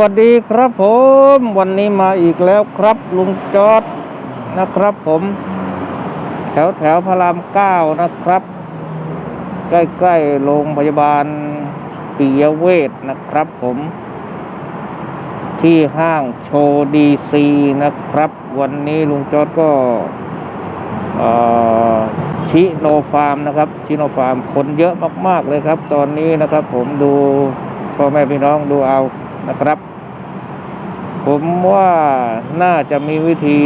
วัสดีครับผม วันนี้มาอีกแล้วครับลุงจอดนะครับผม แถวแถวพระรามเก้านะครับ ใกล้ๆโรงพยาบาลปิยเวชนะครับผม ที่ห้างโชดีซีนะครับ วันนี้ลุงจอดก็ชิโนฟาร์มนะครับ ชิโนฟาร์มคนเยอะมากๆเลยครับ ตอนนี้นะครับผมดูพ่อแม่พี่น้องดูเอา นะครับ ผมว่าน่าจะมีวิธี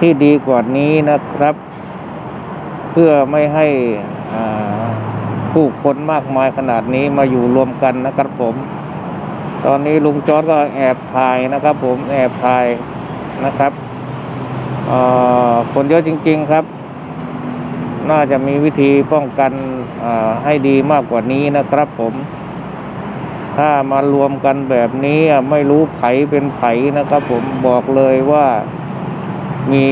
ที่ดีกว่านี้นะครับ เพื่อไม่ให้ผู้คนมากมายขนาดนี้มาอยู่รวมกันนะครับผม ตอนนี้ลุงจอร์ดก็แอบถ่ายนะครับผมแอบถ่ายนะครับคนเยอะจริง ๆครับ น่าจะมีวิธีป้องกันให้ดีมากกว่านี้นะครับผม ถ้ามารวมกันแบบนี้ไม่รู้ไผเป็นไผนะครับ ผมบอกเลยว่ามี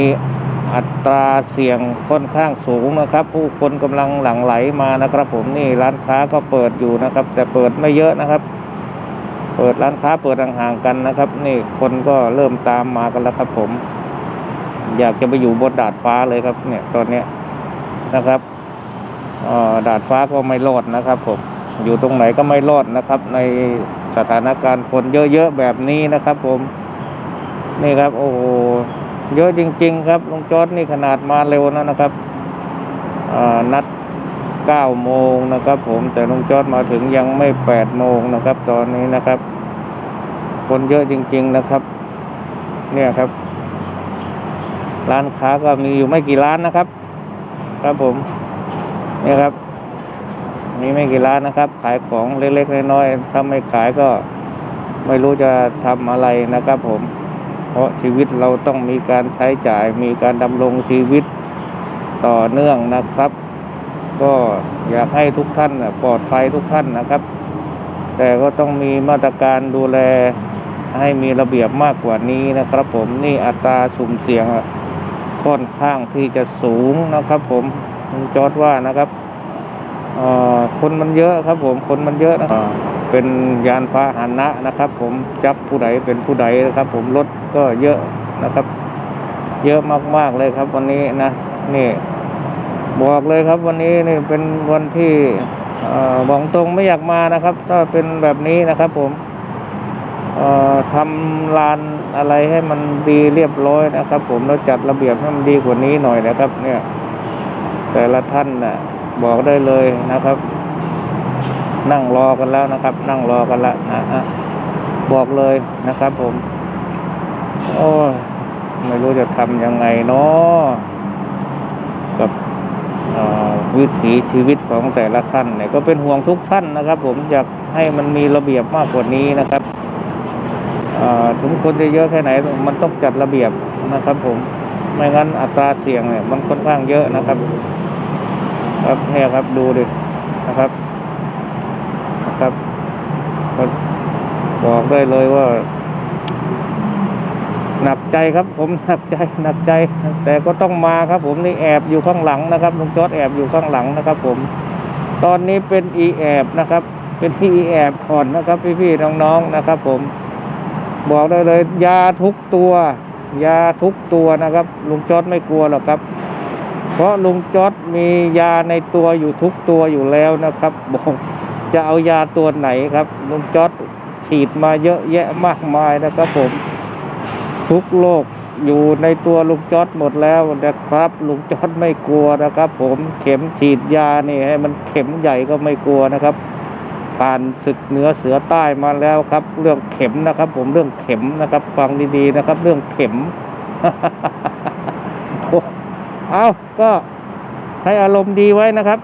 อัตราเสี่ยงค่อนข้างสูงนะครับ ผู้คนกำลังหลั่งไหลมานะครับ ผมนี่ร้านค้าก็เปิดอยู่นะครับ แต่เปิดไม่เยอะนะครับ เปิดร้านค้าเปิดห่างๆกันนะครับ นี่คนก็เริ่มตามมากันแล้วครับ ผม อยากจะไปอยู่บนดาดฟ้าเลยครับ เนี่ยตอนเนี้ยนะครับออดาดฟ้าก็ไม่รอดนะครับ ผม อยู่ตรงไหนก็ไม่รอดนะครับ ในสถานการณ์คนเยอะๆแบบนี้นะครับ ผม นี่ครับ โอ้โหเยอะจริง ๆ ครับลุงจอดนี่ขนาดมาเร็วนะนะครับนัดเก้าโมงนะครับ ผมแต่ลุงจอดมาถึงยังไม่แปดโมงนะครับ ตอนนี้นะครับ คนเยอะจริง ๆนะครับ เนี่ยครับ ร้านค้าก็มีอยู่ไม่กี่ร้านนะครับ ครับผม เนี่ยครับ มีไม่กี่ร้านนะครับ ขายของเล็กๆน้อยๆถ้าไม่ขายก็ไม่รู้จะทำอะไรนะครับ ผม เพราะชีวิตเราต้องมีการใช้จ่าย มีการดำรงชีวิตต่อเนื่องนะครับ ก็อยากให้ทุกท่านปลอดภัยทุกท่านนะครับ แต่ก็ต้องมีมาตรการดูแลให้มีระเบียบมากกว่านี้นะครับ ผมนี่อัตราสุ่มเสี่ยงค่อนข้างที่จะสูงนะครับ ผมจอดว่านะครับ คนมันเยอะครับผมคนมันเยอะนะเป็นยานพาหนะนะครับ ผมจับผู้ใดเป็นผู้ใดนะครับ ผมรถก็เยอะนะครับ เยอะมากๆเลยครับ วันนี้นะนี่ บอกเลยครับ วันนี้นี่เป็นวันที่เอ่อบอกตรงไม่อยากมานะครับ ถ้าเป็นแบบนี้นะครับ ผมเอ่อทำลานอะไรให้มันดีเรียบร้อยนะครับ ผมแล้วจัดระเบียบให้มันดีกว่านี้หน่อยนะครับ เนี่ย แต่ละท่านน่ะ บอกได้เลยนะครับ นั่งรอกันแล้วนะครับ นั่งรอกันแล้วนะฮะบอกเลยนะครับ ผม โอ้ไม่รู้จะทำยังไงเนาะกับวิถีชีวิตของแต่ละท่านเนี่ยก็เป็นห่วงทุกท่านนะครับ ผมอยากให้มันมีระเบียบมากกว่านี้นะครับถึงคนจะเยอะแค่ไหนมันต้องจัดระเบียบนะครับ ผมไม่งั้นอัตราเสี่ยงเนี่ยมันค่อนข้างเยอะนะครับ ครับเนี่ยครับดูดินะครับนะครับก็บอกได้เลยว่า หนักใจครับ ผมหนักใจหนักใจ แต่ก็ต้องมาครับ ผมนี่แอบอยู่ข้างหลังนะครับลุงจอดแอบอยู่ข้างหลังนะครับ ผม ตอนนี้เป็นอีแอบนะครับ เป็นที่อีแอบก่อนนะครับ พี่ๆน้องๆนะครับ ผม บอกได้เลย ยาทุกตัวยาทุกตัวนะครับลุงจอดไม่กลัวหรอกครับ เพราะลุงจอดมียาในตัวอยู่ทุกตัวอยู่แล้วนะครับบอกจะเอายาตัวไหนครับ ลุงจอดฉีดมาเยอะแยะมากมายนะครับผม ทุกโรคอยู่ในตัวลุงจอดหมดแล้วนะครับ ลุงจอดไม่กลัวนะครับ ผมเข็มฉีดยานี่ให้มันเข็มใหญ่ก็ไม่กลัวนะครับผ่านศึกเหนือเสือใต้มาแล้วครับ เรื่องเข็มนะครับ ผมเรื่องเข็มนะครับ ฟังดีๆนะครับ เรื่องเข็ม เอาก็ให้อารมณ์ดีไว้นะครับ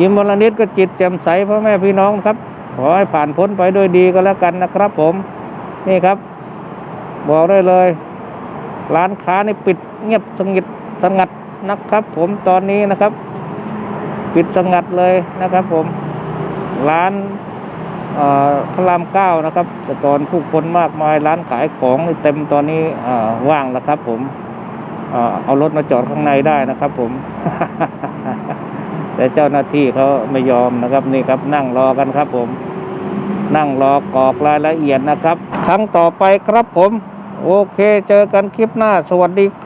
ยิ้มวันละนิดก็จิตแจ่มใสพ่อแม่พี่น้องครับขอให้ผ่านพ้นไปด้วยดีก็แล้วกันนะครับ ผมนี่ครับ บอกได้เลย ร้านค้านี่ปิดเงียบสงบสงัดนะครับ ผมตอนนี้นะครับ ปิดสงัดเลยนะครับ ผม ร้านพระรามเก้านะครับ แต่ก่อนผู้คนมากมายร้านขายของเต็มตอนนี้ว่างแล้วครับ ผม เอารถมาจอดข้างในได้นะครับ ผม แต่เจ้าหน้าที่เขาไม่ยอมนะครับ นี่ครับ นั่งรอกันครับ ผม นั่งรอกรอกรายละเอียดนะครับ ครั้งต่อไปครับผม โอเค เจอกันคลิปหน้า สวัสดีครับ